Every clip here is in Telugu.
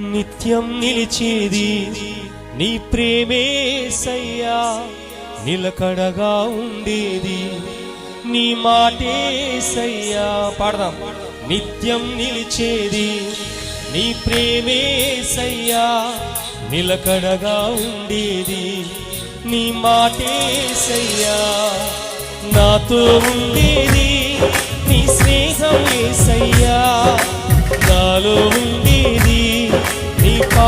నిత్యం నిలిచేది నీ ప్రేమే సయ్యా. నిలకడగా ఉండేది నీ మాటే సయ్యా. పాడదాం. నిత్యం నిలిచేది నీ ప్రేమే సయ్యా. నిలకడగా ఉండేది నీ మాటే సయ్యా. నాతో ఉండేది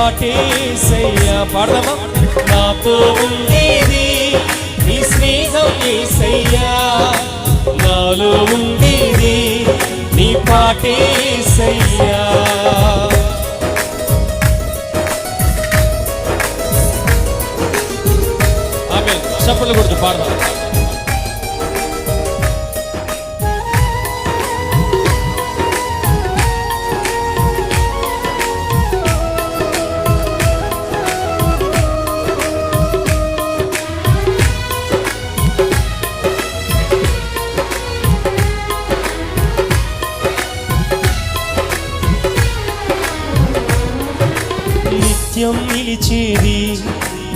పాటే సయ్య పాడదామా? నాతో ఉండేది నీ స్నేహం ఏసయ్యా నాలో ఉండేది నీ పాటే సయ్యా. ఆమె కొడుతూ పాడదాం. నిత్యం నిలిచేది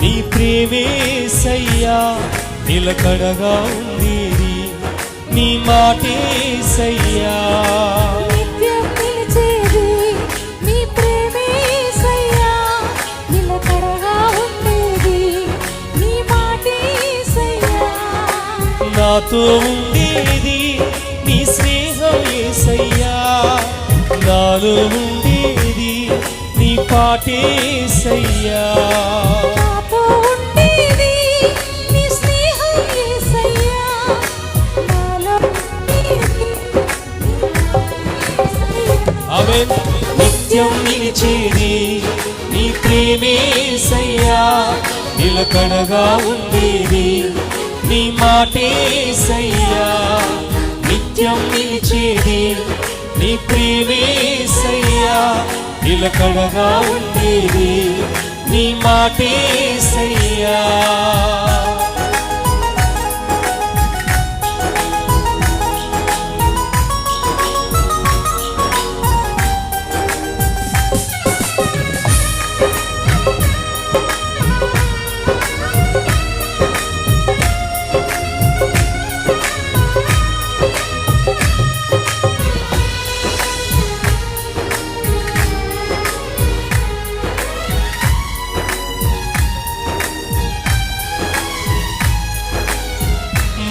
నీ ప్రేమే సయ్యా. నిలకడగా ఉండేది నీ మాటే సయ్యా. నాతో ఉండేది నీ స్నేహం ఏసయ్యా నాలో యేసయ్యా ఆమె నిత్యం నిలిచేది నీ ప్రేమే సయ్యా. నిలకడగా ఉండేది నీ మాటే సయ్యా. నిత్యం నిలిచేది నీ ప్రేమే సయ్యా నిలకడగా ఉండేది. నీ మాటే సయ్యా.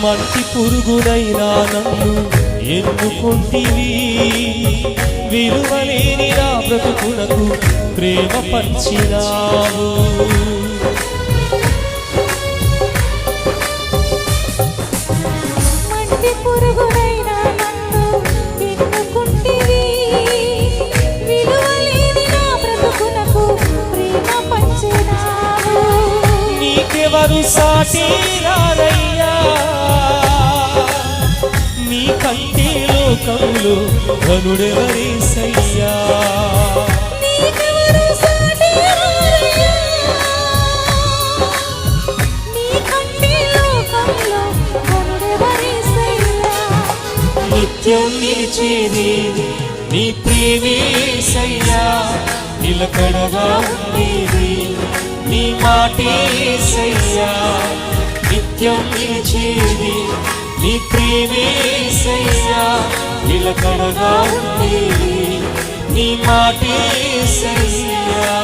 మంటి పురుగునైనా నన్ను ఎన్నుకుంటివి. విలువలేని నా బ్రతుకునకు ప్రేమ పంచినావు. పురుగునైనా నీకంటే లోకంలో కరుడెవరేసయ్యా? నిత్యం నిలిచేది నీ ప్రేమే సయ్యా. నిలకడగా ఉండేది నీ మాటే సయ్యా. నిత్యం నిలిచేది నీ ప్రేమే సయ్యా. నిలకడగా నీ మాటే సయ్యా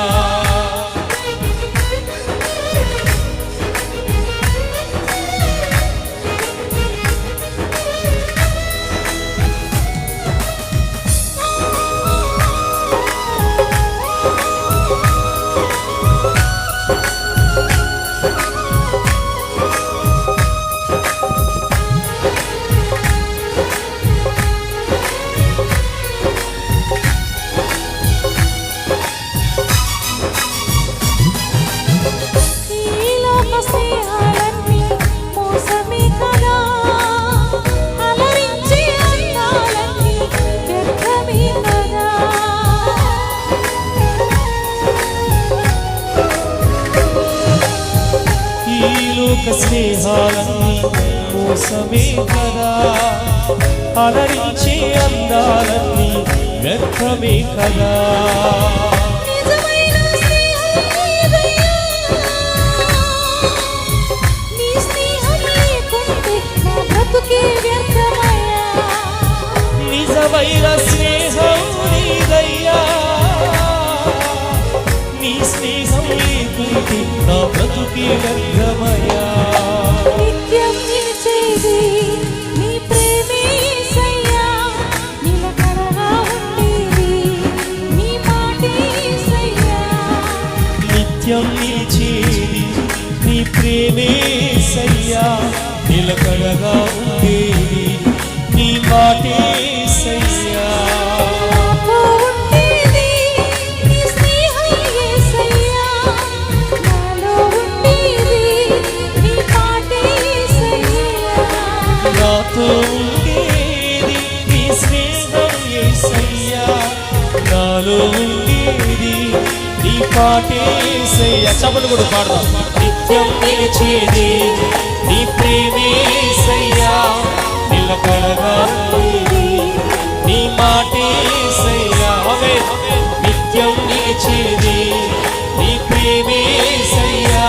కోసమే కదా. అలరించి అందాలన్నీ వ్యర్థమే కదా. నిజమైన స్నేహం నీ స్నేహం నా బ్రతుకే వ్యర్థమయా నిత్యం నిలిచేది నీ ప్రేమే సయ్యా నిలకడగా ఉండేది నీ మాటే సయ్యా. నాతో ఉండేది నీ స్నేహం స్నేహం యేసయ్యా నాలో ఉండేది నీ పాటే చపలు కూడా పాడదాం. నిత్యం నిలిచేది నీ ప్రేమే సయ్యా నిలకడగా నీ మాటే సయ్యా నిత్యం నిలిచేది నీ ప్రేమే సయ్యా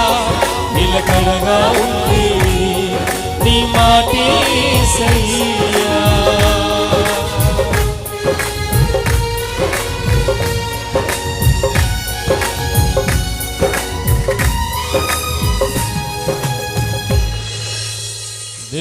నిలకడగా ఉంది నీ మాటే సయ్యా